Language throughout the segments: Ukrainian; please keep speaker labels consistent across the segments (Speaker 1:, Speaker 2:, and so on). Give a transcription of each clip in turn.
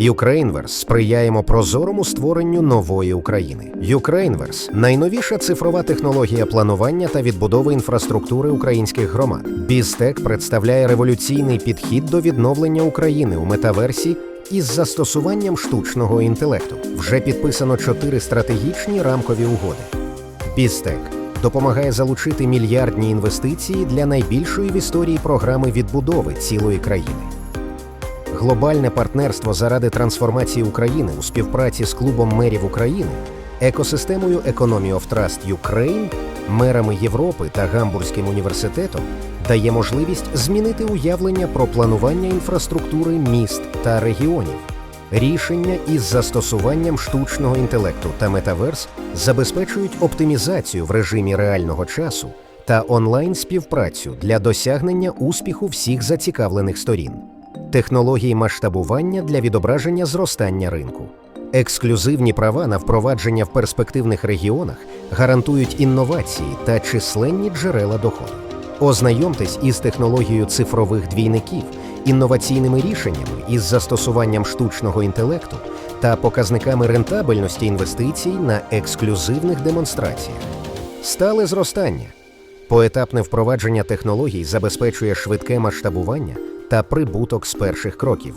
Speaker 1: Ukraineverse сприяємо прозорому створенню нової України. Ukraineverse – найновіша цифрова технологія планування та відбудови інфраструктури українських громад. Бізтек представляє революційний підхід до відновлення України у метаверсі із застосуванням штучного інтелекту. Вже підписано чотири стратегічні рамкові угоди. Бізтек допомагає залучити мільярдні інвестиції для найбільшої в історії програми відбудови цілої країни. Глобальне партнерство заради трансформації України у співпраці з клубом мерів України, екосистемою Economy of Trust Ukraine, мерами Європи та Гамбурзьким університетом дає можливість змінити уявлення про планування інфраструктури міст та регіонів. Рішення із застосуванням штучного інтелекту та метаверс забезпечують оптимізацію в режимі реального часу та онлайн співпрацю для досягнення успіху всіх зацікавлених сторін технології масштабування для відображення зростання ринку. Ексклюзивні права на впровадження в перспективних регіонах гарантують інновації та численні джерела доходу. Ознайомтесь із технологією цифрових двійників, інноваційними рішеннями із застосуванням штучного інтелекту та показниками рентабельності інвестицій на ексклюзивних демонстраціях. Стале зростання. Поетапне впровадження технологій забезпечує швидке масштабування та прибуток з перших кроків.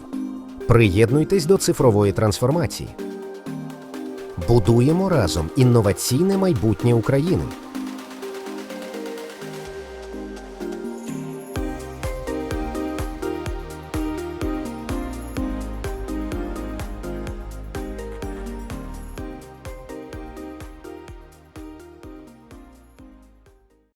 Speaker 1: Приєднуйтесь до цифрової трансформації. Будуємо разом інноваційне майбутнє України